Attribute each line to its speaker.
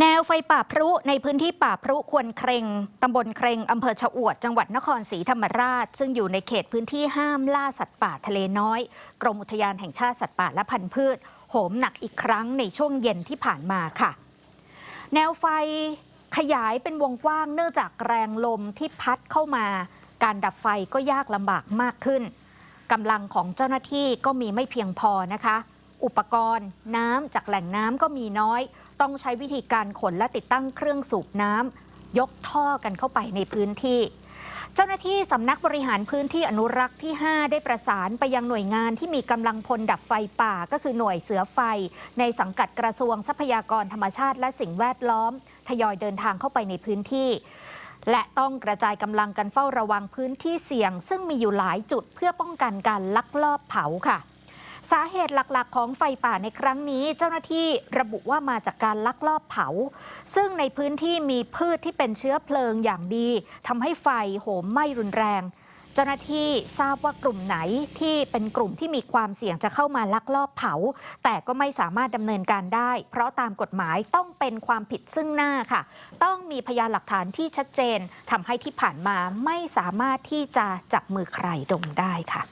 Speaker 1: แนวไฟป่าพรุในพื้นที่ป่าพรุควนเครงตำบลเครงอำเภอชะอวด จังหวัดนครศรีธรรมราช ซึ่งอยู่ในเขตพื้นที่ห้ามล่าสัตว์ป่าทะเลน้อย กรมอุทยานแห่งชาติสัตว์ป่าและพันธุ์พืช โหมหนักอีกครั้งในช่วงเย็นที่ผ่านมาค่ะ แนวไฟขยายเป็นวงกว้างเนื่องจากแรงลมที่พัดเข้ามา การดับไฟก็ยากลำบากมากขึ้นกำลังของเจ้าหน้าที่ก็มีไม่เพียงพอนะคะ อุปกรณ์ น้ำจากแหล่งน้ำก็มีน้อย ต้องใช้วิธีการขนและติดตั้งเครื่องสูบน้ำยกท่อกันเข้าไปในพื้นที่ เจ้าหน้าที่สำนักบริหารพื้นที่อนุรักษ์ที่ 5 ได้ประสานไปยังหน่วยงานที่มีกำลังพลดับไฟป่า ก็คือหน่วยเสือไฟ ในสังกัดกระทรวงทรัพยากรธรรมชาติและสิ่งแวดล้อม ทยอยเดินทางเข้าไปในพื้นที่และต้องกระจายกำลังกันเฝ้าระวังพื้นที่เสี่ยง ซึ่งมีอยู่หลายจุดเพื่อป้องกันการลักลอบเผาค่ะ สาเหตุหลักๆ ของไฟป่าในครั้งนี้เจ้าหน้าที่ระบุว่ามาจากการลักลอบเผา ซึ่งในพื้นที่มีพืชที่เป็นเชื้อเพลิงอย่างดีทำให้ไฟโหมไหม้รุนแรง เจ้าหน้าที่ทราบว่ากลุ่มไหนที่เป็นกลุ่มที่มีความเสี่ยงจะเข้ามาลักลอบเผา แต่ก็ไม่สามารถดำเนินการได้ เพราะตามกฎหมายต้องเป็นความผิดซึ่งหน้าค่ะ ต้องมีพยานหลักฐานที่ชัดเจนทำให้ที่ผ่านมาไม่สามารถที่จะจับมือใครดมได้ค่ะ